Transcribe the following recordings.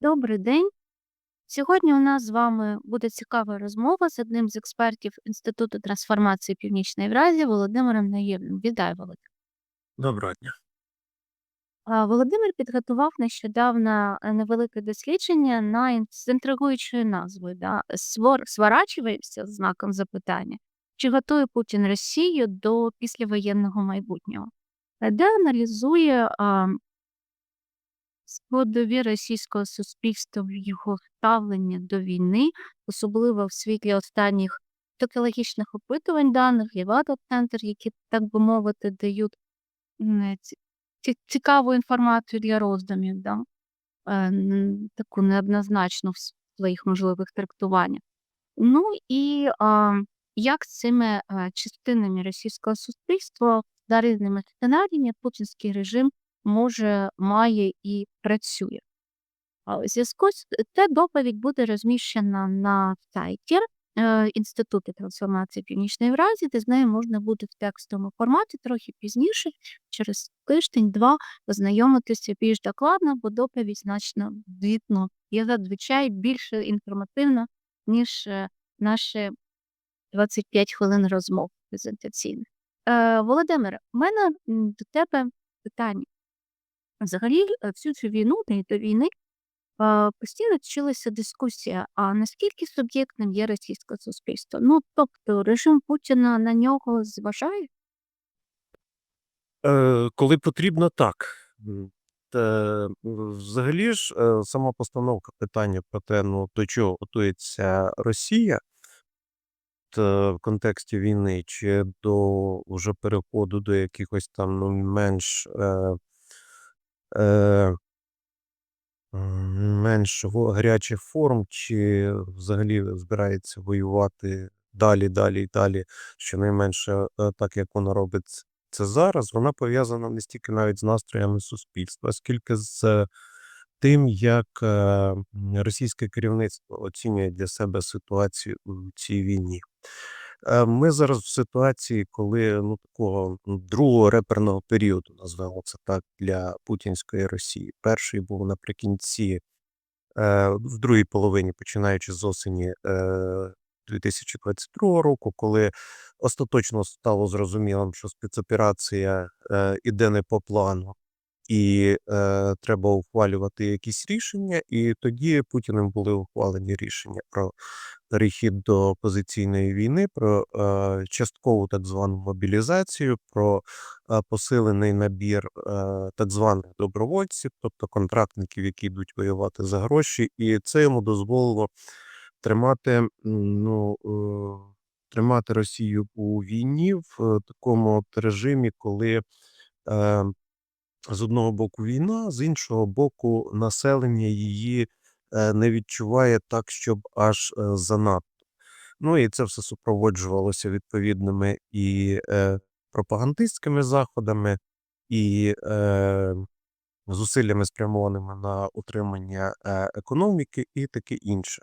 Добрий день. Сьогодні у нас з вами буде цікава розмова з одним з експертів Інституту трансформації Північної Євразії Володимиром Наєвним. Вітаю, Володимир. Доброго дня. Володимир підготував нещодавно е, невелике дослідження на з інтригуючою назвою да? «Свор- Сворачується з знаком запитання. Чи готує Путін Росію до післявоєнного майбутнього? Де аналізує а, складові російського суспільства в його ставленні до війни, особливо в світлі останніх токіологічних опитувань даних, Лівада-центр, які, так би мовити, дають ці- цікаву інформацію для роздумів, да? е, таку неоднозначну в своїх можливих трактуваннях. Ну і а, як з цими е, частинами російського суспільства за різними сценаріями путінський режим може, має і працює. У зв'язку з ця доповідь буде розміщена на сайті е, Інституту трансформації Північної Євразії, де з нею можна буде в текстовому форматі трохи пізніше, через тиждень-два, ознайомитися більш докладно, бо доповідь значно звітно є зазвичай більш інформативна, ніж е, наші 25 хвилин розмов презентаційних. Е, Володимире, у мене до тебе питання. Взагалі, е, всю цю війну та й до війни постійно точилася дискусія, а наскільки суб'єктним є російське суспільство? Ну, тобто режим Путіна на нього зважає? Е, коли потрібно, так. Та, взагалі ж, е, сама постановка питання про те, ну, до чого готується Росія та в контексті війни, чи до вже переходу до якихось там ну, менш, е, е, менш гарячих форм, чи взагалі збирається воювати далі, далі і далі, щонайменше е, так, як вона робить це зараз, вона пов'язана не стільки навіть з настроями суспільства, скільки з е, тим, як е, російське керівництво оцінює для себе ситуацію у цій війні. Е, Ми зараз в ситуації, коли ну такого другого реперного періоду, назвемо це так, для путінської Росії. Перший був наприкінці, е, в другій половині, починаючи з осені е, 2022 року, коли остаточно стало зрозумілим, що спецоперація е, іде не по плану, і е, треба ухвалювати якісь рішення. І тоді Путіним були ухвалені рішення про перехід до позиційної війни, про е, часткову так звану мобілізацію, про е, посилений набір е, так званих добровольців, тобто контрактників, які йдуть воювати за гроші, і це йому дозволило тримати, ну, тримати Росію у війні в такому режимі, коли. Е, з одного боку війна, з іншого боку, населення її не відчуває так, щоб аж е, занадто. Ну і це все супроводжувалося відповідними і е, пропагандистськими заходами, і е, зусиллями спрямованими на утримання е, економіки, і таке інше.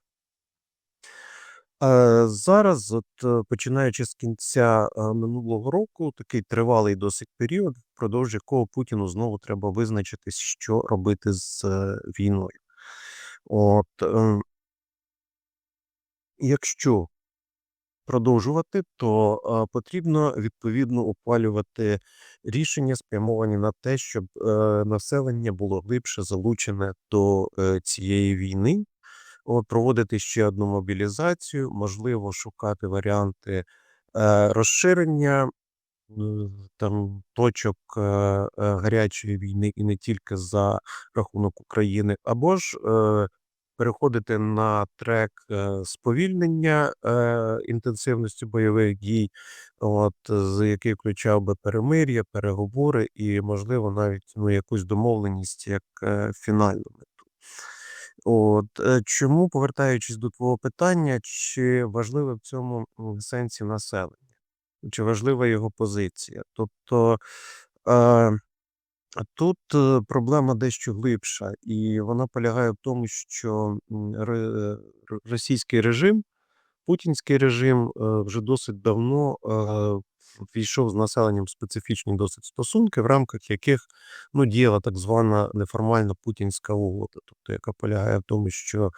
Е, Зараз, от, е, починаючи з кінця е, минулого року, такий тривалий досить період, впродовж якого Путіну знову треба визначитись, що робити з е, війною. От, е, якщо продовжувати, то е, потрібно відповідно ухвалювати рішення, спрямовані на те, щоб е, населення було глибше залучене до е, цієї війни. От, проводити ще одну мобілізацію, можливо, шукати варіанти е, розширення там точок е, е, гарячої війни і не тільки за рахунок України, або ж е, переходити на трек сповільнення інтенсивності бойових дій, от, з який включав би перемир'я, переговори і, можливо, навіть ну, якусь домовленість як фінальну мету. От, чому, повертаючись до твого питання, чи важливе в цьому сенсі населення? Чи важлива його позиція? Тобто е, тут е, проблема дещо глибша, і вона полягає в тому, що ре- російський режим, путінський режим е, вже досить давно е, ввійшов з населенням специфічні досить стосунки, в рамках яких ну, діяла так звана неформальна путінська угода, тобто яка полягає в тому, що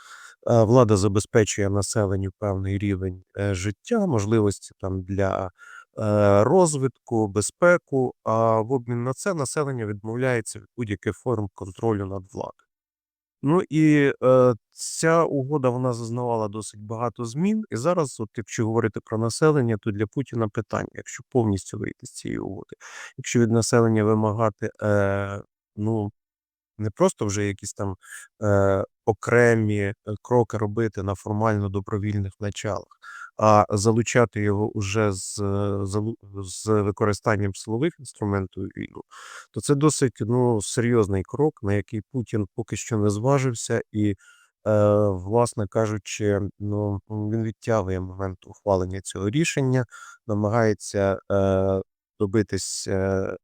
е, влада забезпечує населенню певний рівень е, життя, можливості там для е, розвитку, безпеку, а в обмін на це населення відмовляється від будь-яких форм контролю над владою. Ну і е, ця угода вона зазнавала досить багато змін. І зараз, от якщо говорити про населення, то для Путіна питання, якщо повністю вийти з цієї угоди, якщо від населення вимагати, е, ну не просто вже якісь там е, окремі е, кроки робити на формально добровільних началах, а залучати його уже з, е, з використанням силових інструментів війну, то це досить ну, серйозний крок, на який Путін поки що не зважився, і, е, власне кажучи, ну він відтягує момент ухвалення цього рішення, намагається е, добитись. Е,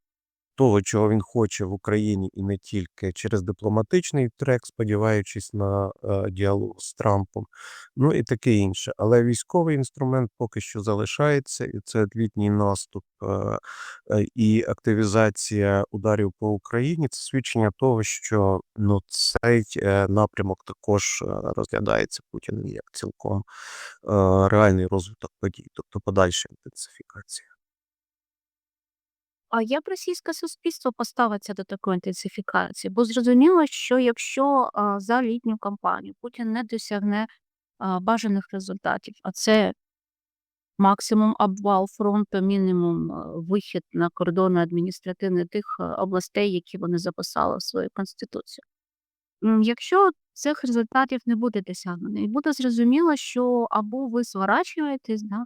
того, чого він хоче в Україні, і не тільки через дипломатичний трек, сподіваючись на е, діалог з Трампом, ну і таке інше. Але військовий інструмент поки що залишається, і це літній наступ е, е, і активізація ударів по Україні. Це свідчення того, що ну цей напрямок також розглядається Путіним як цілком реальний розвиток подій, тобто подальша інтенсифікація. А як російське суспільство поставиться до такої інтенсифікації? Бо зрозуміло, що якщо а, за літню кампанію Путін не досягне а, бажаних результатів, а це максимум обвал фронту, мінімум вихід на кордони адміністративні тих областей, які вони записали в свою конституцію. Якщо цих результатів не буде досягнено, і буде зрозуміло, що або ви зворачуєтесь, да,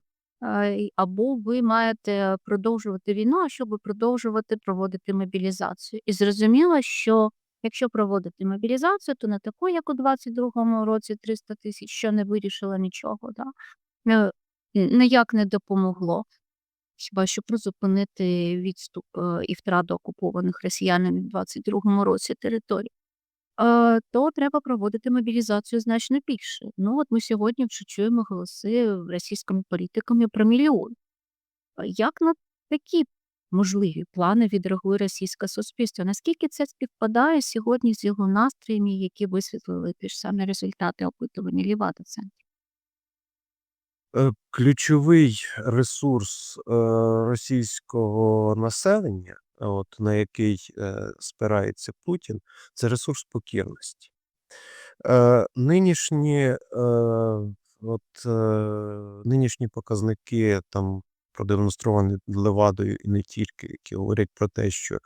або ви маєте продовжувати війну, щоб продовжувати проводити мобілізацію. І зрозуміло, що якщо проводити мобілізацію, то не таку, як у 22-му році 300 тисяч, що не вирішило нічого, да, е, ніяк не допомогло. Хіба що призупинити відступ е, і втрату окупованих росіянами в 22-му році територій е, то треба проводити мобілізацію значно більше. Ну, от ми сьогодні вже чуємо голоси російськими політиками про мільйон. Як на такі можливі плани відреагує російське суспільство? Наскільки це співпадає сьогодні з його настроями, які висвітлили ті ж самі результати опитування Лівада Центру? Е, Ключовий ресурс е, російського населення, от, на який е, спирається Путін, це ресурс покірності. Е, нинішні, е, от, е, нинішні показники там продемонстровані Левадою і не тільки, які говорять про те, що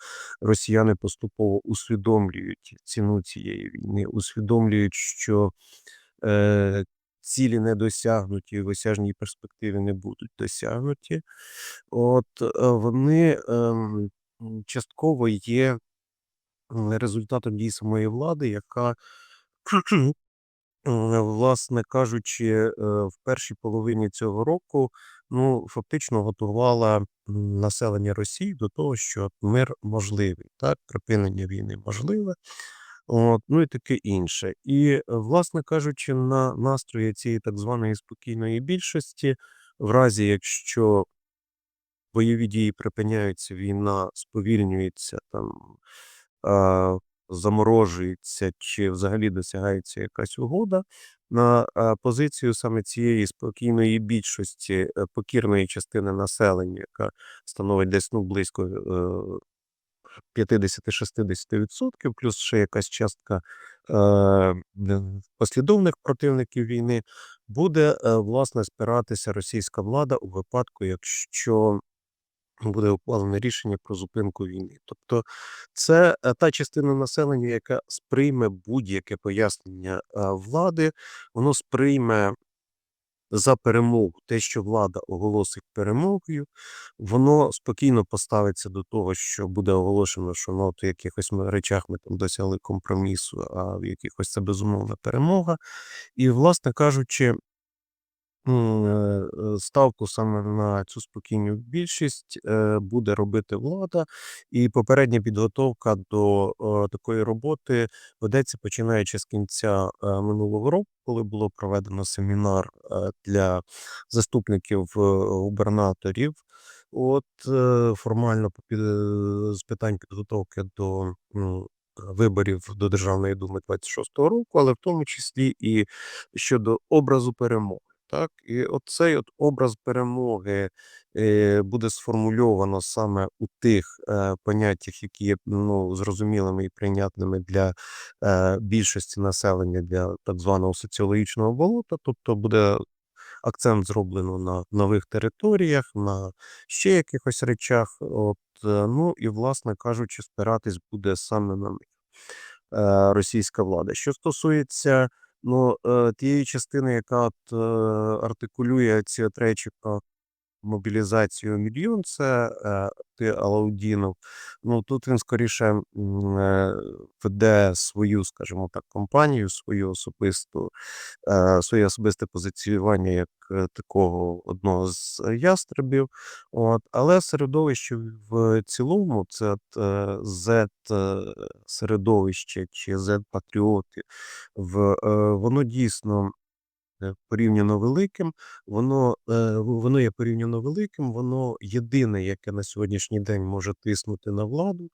росіяни поступово усвідомлюють ціну цієї війни, усвідомлюють, що е, цілі не досягнуті, в осяжній перспективі не будуть досягнуті. От е, вони ем, частково є результатом дій самої влади, яка, власне кажучи, е, в першій половині цього року ну, фактично готувала населення Росії до того, що мир можливий, так, припинення війни можливе. От, ну і таке інше. І, е, власне кажучи, на настрої цієї так званої спокійної більшості, в разі якщо бойові дії припиняються, війна сповільнюється, там, а, заморожується чи взагалі досягається якась угода, на позицію саме цієї спокійної більшості е, покірної частини населення, яка становить десь ну, близько е, 50-60%, плюс ще якась частка е, послідовних противників війни, буде е, власне спиратися російська влада у випадку, якщо буде ухвалене рішення про зупинку війни. Тобто це е, та частина населення, яка сприйме будь-яке пояснення е, влади, воно сприйме за перемогу те, що влада оголосить перемогою, воно спокійно поставиться до того, що буде оголошено, що ну, в якихось речах ми там досягли компромісу, а в якихось це безумовна перемога. І, власне кажучи, ставку саме на цю спокійну більшість е, буде робити влада, і попередня підготовка до е, такої роботи ведеться починаючи з кінця е, минулого року, коли було проведено семінар е, для заступників е, губернаторів. От, е, формально е, з питань підготовки до, виборів до Державної думи 26-го року, але в тому числі і щодо образу перемоги, так. І оцей от образ перемоги, е, буде сформульовано саме у тих, е, поняттях, які є, ну, зрозумілими і прийнятними для, е, більшості населення, для так званого соціологічного болота. Тобто буде акцент зроблено на нових територіях, на ще якихось речах. От, ну і, власне кажучи, спиратись буде саме на них, російська влада. Що стосується, ну, е, тієї частини, яка от, е, артикулює ці от про мобілізацію мільйон, це, е, ти Алаудінов. Ну, тут він скоріше, е, веде свою, скажімо так, кампанію, свою особисту, е, своє особисте позиціювання як, е, такого одного з ястребів. От, але середовище в цілому, це от, е, зет-середовище чи зет-патріоти, в е, воно дійсно, е, порівняно великим. Воно, е, воно є порівняно великим, воно єдине, яке на сьогоднішній день може тиснути на владу,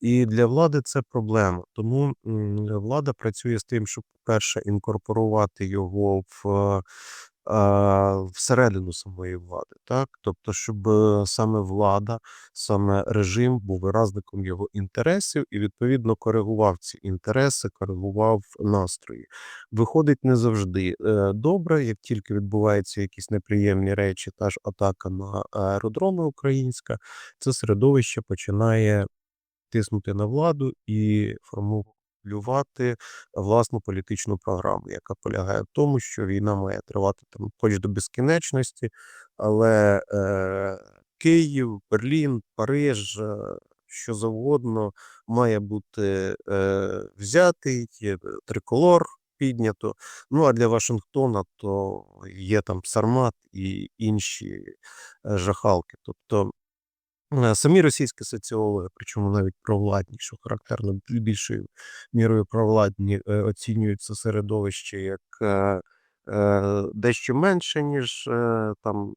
і для влади це проблема. Тому, влада працює з тим, щоб, по-перше, інкорпорувати його в, всередину самої влади, так. Тобто, щоб, е, саме влада, саме режим був виразником його інтересів і, відповідно, коригував ці інтереси, коригував настрої. Виходить не завжди, е, добре, як тільки відбуваються якісь неприємні речі, та ж атака на аеродроми українська, це середовище починає тиснути на владу і формулювати власну політичну програму, яка полягає в тому, що війна має тривати там хоч до безкінечності, але, е, Київ, Берлін, Париж, е, що завгодно має бути, е, взятий, триколор піднято. Ну, а для Вашингтона то є там Сармат і інші, е, жахалки. Тобто, самі російські соціологи, причому навіть провладні, що характерно, більшою мірою провладні, е, оцінюють це середовище як, е, е, дещо менше, ніж, е, там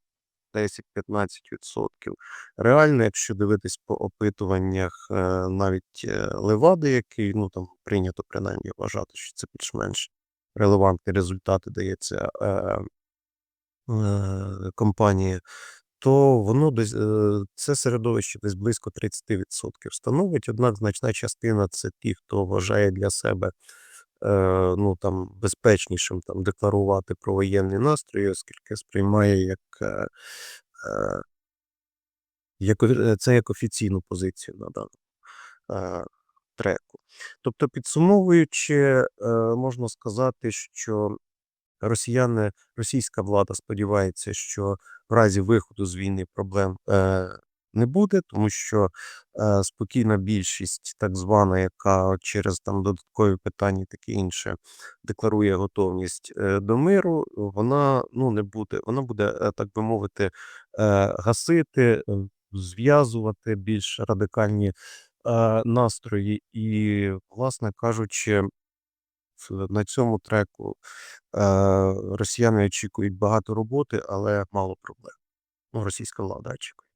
10-15%. Реально, якщо дивитись по опитуваннях, е, навіть, е, Левади, який, ну, там прийнято принаймні вважати, що це більш-менш релевантні результати дається, е, е, компанії, то воно десь, е, це середовище десь близько 30% становить. Однак значна частина це ті, хто вважає для себе, е, ну, там безпечнішим там декларувати про воєнні настрої, оскільки сприймає як, е, як це як офіційну позицію на даному, треку. Тобто, підсумовуючи, можна сказати, що росіяни російська влада сподівається, що в разі виходу з війни проблем, е, не буде, тому що, е, спокійна більшість, так звана, яка через там додаткові питання і таке інше декларує готовність, е, до миру, вона, ну, не буде вона буде, е, так би мовити, е, гасити, е, зв'язувати більш радикальні, е, настрої. І, власне кажучи, на цьому треку, е, росіяни очікують багато роботи, але мало проблем. Ну, російська влада очікує.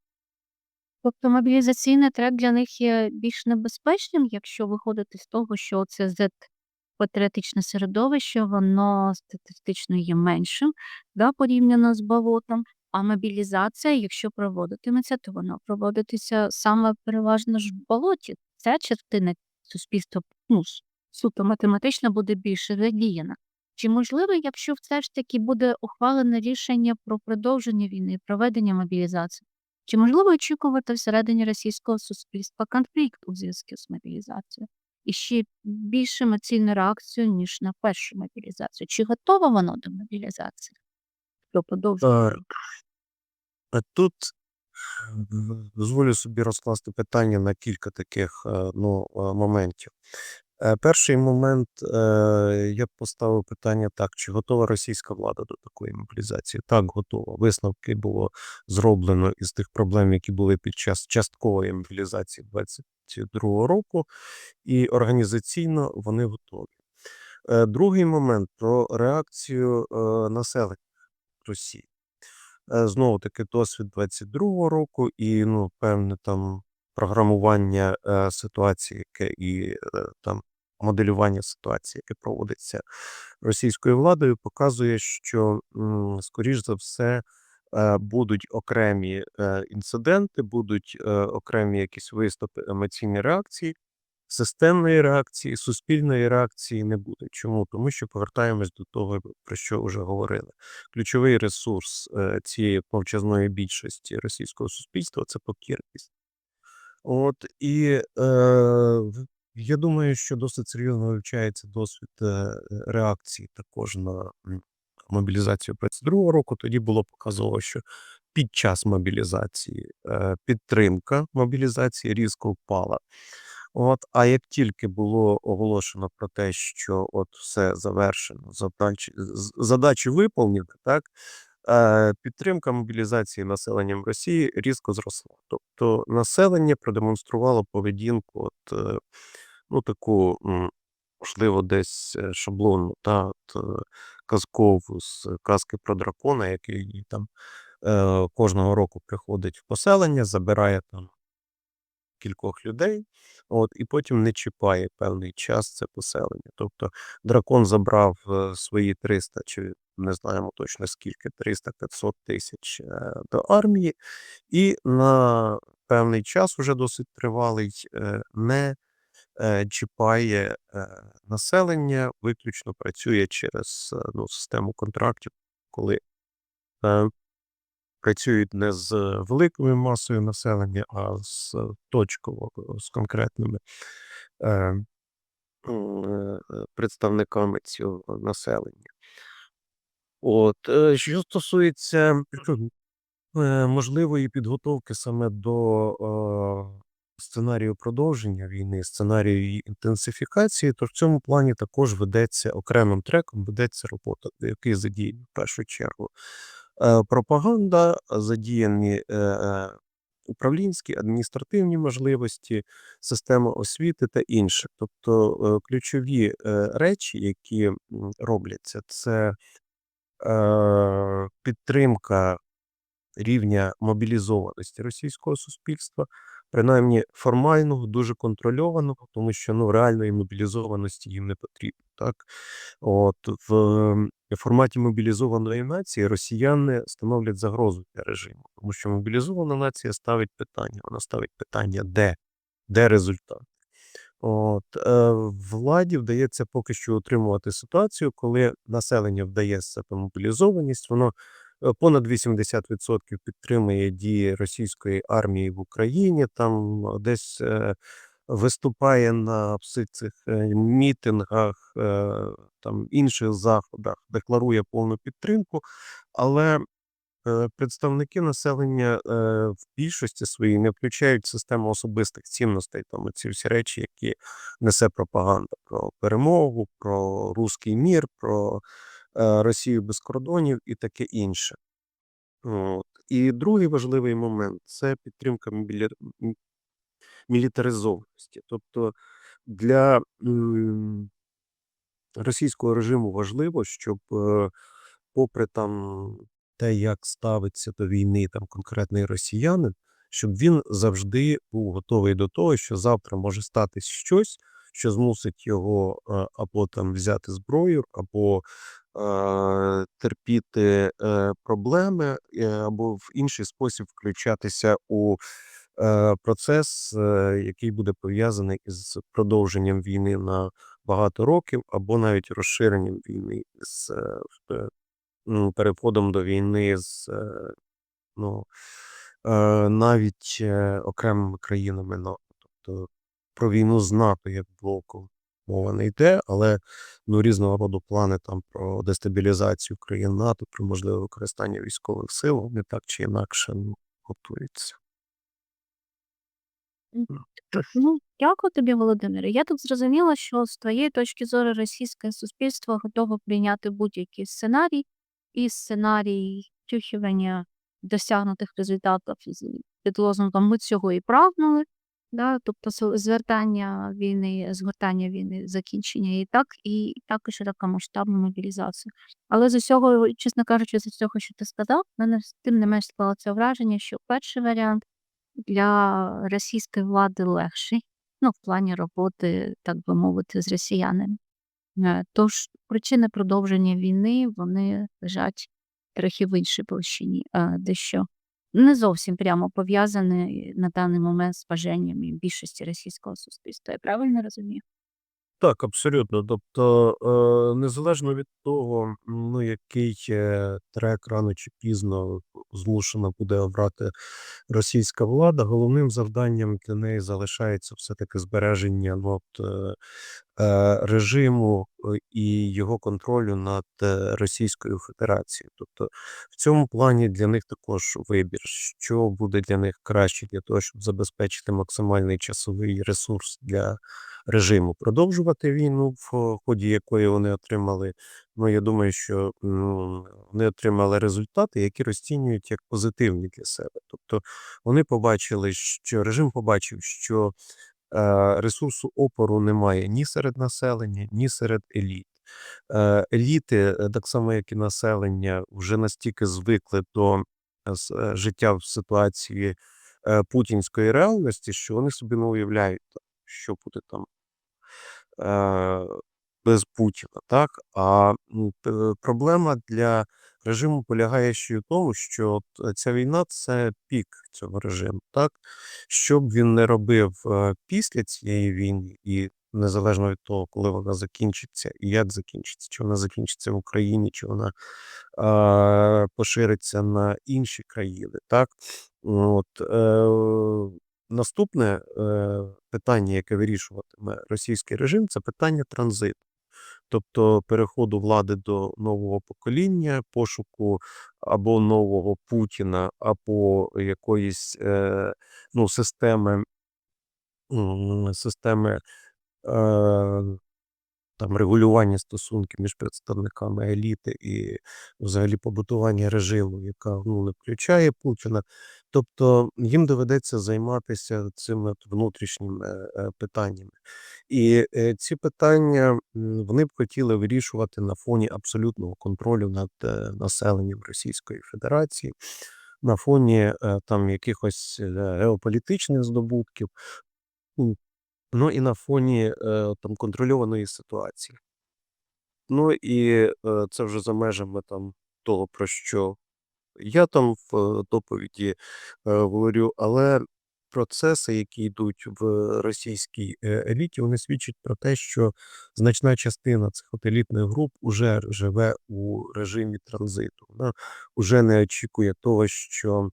Тобто мобілізаційний трек для них є більш небезпечним, якщо виходити з того, що це зет-патріотичне середовище, воно статистично є меншим, да, порівняно з болотом, а мобілізація, якщо проводитиметься, то вона проводитися саме переважно ж в болоті. Ця частина суспільства, ну, суто математично буде більше задіяна. Чи можливо, якщо все ж таки буде ухвалене рішення про продовження війни, проведення мобілізації, чи можливо очікувати всередині російського суспільства конфлікт у зв'язку з мобілізацією? І ще більш емоційну реакцію, ніж на першу мобілізацію? Чи готове воно до мобілізації? До Е, а тут, дозволю собі розкласти питання на кілька таких, е, ну, е, моментів. Е, перший момент, е, я б поставив питання так: чи готова російська влада до такої мобілізації? Так, готова. Висновки було зроблено із тих проблем, які були під час часткової мобілізації 22-го року, і організаційно вони готові. Е, другий момент про реакцію, населення Росії. Знову таки досвід 22-го року і, ну, певне там програмування, ситуації, яке і, там моделювання ситуації, яке проводиться російською владою, показує, що, скоріш за все, е, будуть окремі, е, інциденти, будуть, е, окремі якісь виступи, емоційні реакції. Системної реакції, суспільної реакції не буде. Чому? Тому що повертаємось до того, про що вже говорили. Ключовий ресурс, цієї мовчазної більшості російського суспільства це покірність. От і, е, я думаю, що досить серйозно вивчається досвід, е, реакції також на, мобілізацію 22-го року. Тоді було показово, що під час мобілізації, е, підтримка мобілізації різко впала. От, а як тільки було оголошено про те, що от все завершено, задачі задачі виповнені, так, е, підтримка мобілізації населенням Росії різко зросла. Тобто населення продемонструвало поведінку от, е, ну, таку, можливо, десь, е, шаблонну, та, е, казкову з казки про дракона, який там, е, кожного року приходить в поселення, забирає там кількох людей, от, і потім не чіпає певний час це поселення. Тобто дракон забрав, свої 300 чи не знаємо точно скільки, 300-500 тисяч, до армії, і на певний час, уже досить тривалий, не, чіпає, е, населення, виключно працює через, е, ну, систему контрактів, коли, е, працюють не з великою масою населення, а з точково, з конкретними, е, е, представниками цього населення. От, е, що стосується, е, можливої підготовки саме до, е, сценарію продовження війни, сценарію її інтенсифікації, то в цьому плані також ведеться окремим треком ведеться робота, в якій задіяні в першу чергу, е, пропаганда, задіяні, е, управлінські, адміністративні можливості, система освіти та інше. Тобто, е, ключові, речі, які, робляться, це, підтримка рівня мобілізованості російського суспільства, принаймні формального, дуже контрольованого, тому що, ну, реальної мобілізованості їм не потрібно, так. От, в, форматі мобілізованої нації росіяни становлять загрозу для режиму, тому що мобілізована нація ставить питання, вона ставить питання: "Де? Де результат?" От, е, владі вдається поки що утримувати ситуацію, коли населення вдає себе мобілізованість, воно, е, понад 80% підтримує дії російської армії в Україні, там десь, е, виступає на всіх цих, е, мітингах, е, там інших заходах, декларує повну підтримку, але, е, представники населення, е, в більшості своїй не включають систему особистих цінностей, там оці всі речі, які несе пропаганда про перемогу, про руський мір, про, е, Росію без кордонів і таке інше. От. І другий важливий момент це підтримка мобілі м мілітаризованості. Тобто для, російського режиму важливо, щоб, е, попри там те, як ставиться до війни там конкретний росіянин, щоб він завжди був готовий до того, що завтра може статись щось, що змусить його, е, або там взяти зброю, або, е, терпіти, е, проблеми, або в інший спосіб включатися у, е, процес, е, який буде пов'язаний із продовженням війни на багато років, або навіть розширенням війни з, переходом до війни з, ну, навіть, окремими країнами НАТО. Тобто про війну з НАТО як блоку мова не йде, але, ну, різного роду плани там про дестабілізацію країн НАТО, про можливе використання військових сил, вони так чи інакше, ну, готуються. Ну, дякую тобі, Володимире. Я тут зрозуміла, що з твоєї точки зору російське суспільство готове прийняти будь-який сценарій, і сценарій втюхування досягнутих результатів під лозунгом "ми цього і прагнули", Да, тобто звертання війни, згортання війни, закінчення її так, і також широкомасштабну мобілізацію. Але з усього, чесно кажучи, з усього, що ти сказав, мене с тим не менш склалося враження, що перший варіант для російської влади легший, ну, в плані роботи, так би мовити, з росіянами. Е, тож причини продовження війни, вони лежать трохи в іншій площині, е, дещо не зовсім прямо пов'язане на даний момент з бажаннями більшості російського суспільства. Я правильно розумію? Так, абсолютно. Тобто, е, незалежно від того, ну, який, трек рано чи пізно змушена буде обрати російська влада, головним завданням для неї залишається все-таки збереження, ну, от, е, е, режиму, і його контролю над, Російською Федерацією. Тобто в цьому плані для них також вибір, що буде для них краще для того, щоб забезпечити максимальний часовий ресурс для режиму. Продовжувати війну, в ході якої вони отримали, ну, я думаю, що, вони отримали результати, які розцінюють як позитивні для себе. Тобто вони побачили, що режим побачив, що, е, ресурсу опору немає ні серед населення, ні серед еліт. Е, еліти, е, так само як і населення, вже настільки звикли до, життя в ситуації, путінської реальності, що вони собі не уявляють, що буде там е, без Путіна, так? А, м, проблема для режиму полягає ще й у тому, що е, ця війна- це пік цього режиму, так? Що б він не робив, е, після цієї війни, і незалежно від того, коли вона закінчиться і як закінчиться, чи вона закінчиться в Україні, чи вона, а, пошириться на інші країни, так? От, е, наступне, е, питання, яке вирішуватиме російський режим, це питання транзиту. Тобто переходу влади до нового покоління, пошуку або нового Путіна, або якоїсь, е, ну, системи системи, е, там регулювання стосунків між представниками еліти і взагалі побудування режиму, яка, ну, не включає Путіна. Тобто їм доведеться займатися цими внутрішніми, е, питаннями. І, е, ці питання, вони б хотіли вирішувати на фоні абсолютного контролю над, е, населенням Російської Федерації, на фоні, е, там якихось, е, геополітичних здобутків. М, ну і на фоні, е, там контрольованої ситуації. Ну і, е, це вже за межами там того, про що я там в, доповіді, е, говорю, але процеси, які йдуть в російській, е, еліті, вони свідчать про те, що значна частина цих от елітних груп уже живе у режимі транзиту. Вона уже не очікує того, що,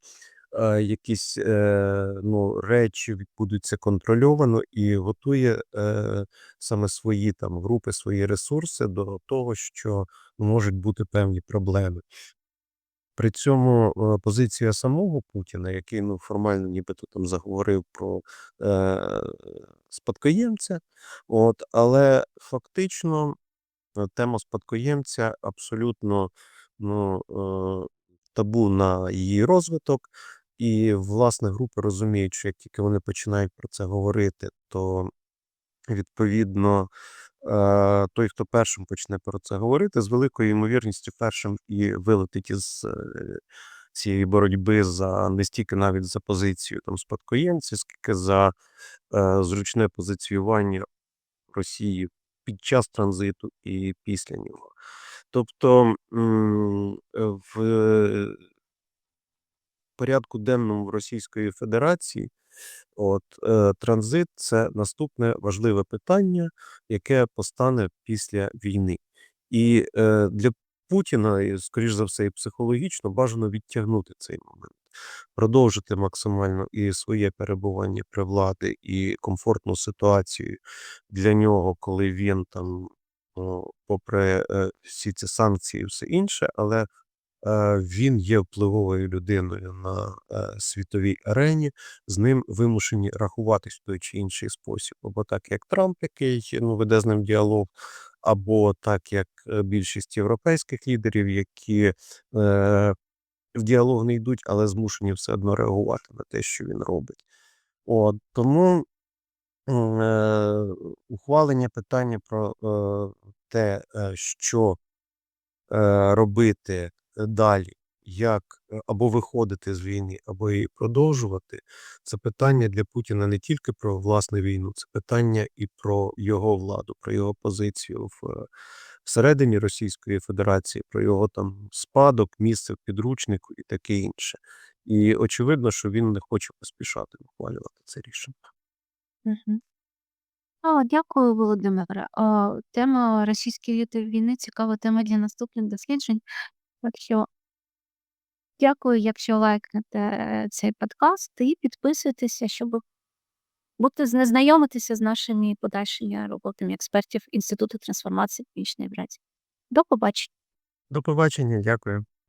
якісь, е, ну, речі відбудуться контрольовано і готує, е, саме свої там групи, свої ресурси до того, що можуть бути певні проблеми. При цьому, е, позиція самого Путіна, який, ну, формально нібито там заговорив про, е, спадкоємця, от, але фактично, е, тема спадкоємця абсолютно, ну, е, табу на її розвиток. І, власне, групи розуміють, що як тільки вони починають про це говорити, то відповідно, е, той, хто першим почне про це говорити, з великою ймовірністю першим і вилетить із, е, цієї боротьби за не стільки навіть за позицію там спадкоємця, скільки за, е, зручне позиціювання Росії під час транзиту і після нього. Тобто, в порядку денному Російської Федерації, от, е, транзит- це наступне важливе питання, яке постане після війни. І, е, для Путіна, скоріш за все, і психологічно бажано відтягнути цей момент, продовжити максимально і своє перебування при владі, і комфортну ситуацію для нього, коли він там, ну, попри, е, всі ці санкції і все інше, але, він є впливовою людиною на, е, світовій арені, з ним вимушені рахуватись в той чи інший спосіб. Або так, як Трамп, який, ну, веде з ним діалог, або так, як, е, більшість європейських лідерів, які, е, в діалог не йдуть, але змушені все одно реагувати на те, що він робить. От, тому е, ухвалення питання про е, те, е, що е, робити далі, як е, або виходити з війни, або її продовжувати, це питання для Путіна не тільки про власну війну, це питання і про його владу, про його позицію в е, всередині Російської Федерації, про його там спадок, місце в підручнику і таке інше. І очевидно, що він не хоче поспішати ухвалювати це рішення. Мгм. А, дякую, Володимире. А, тема російської війни цікава тема для наступних досліджень. Так що дякую, якщо лайкнете цей подкаст і підписуйтеся, щоб бути знайомитися з нашими подальшими роботами експертів Інституту трансформації Північної Братії. До побачення. До побачення, дякую.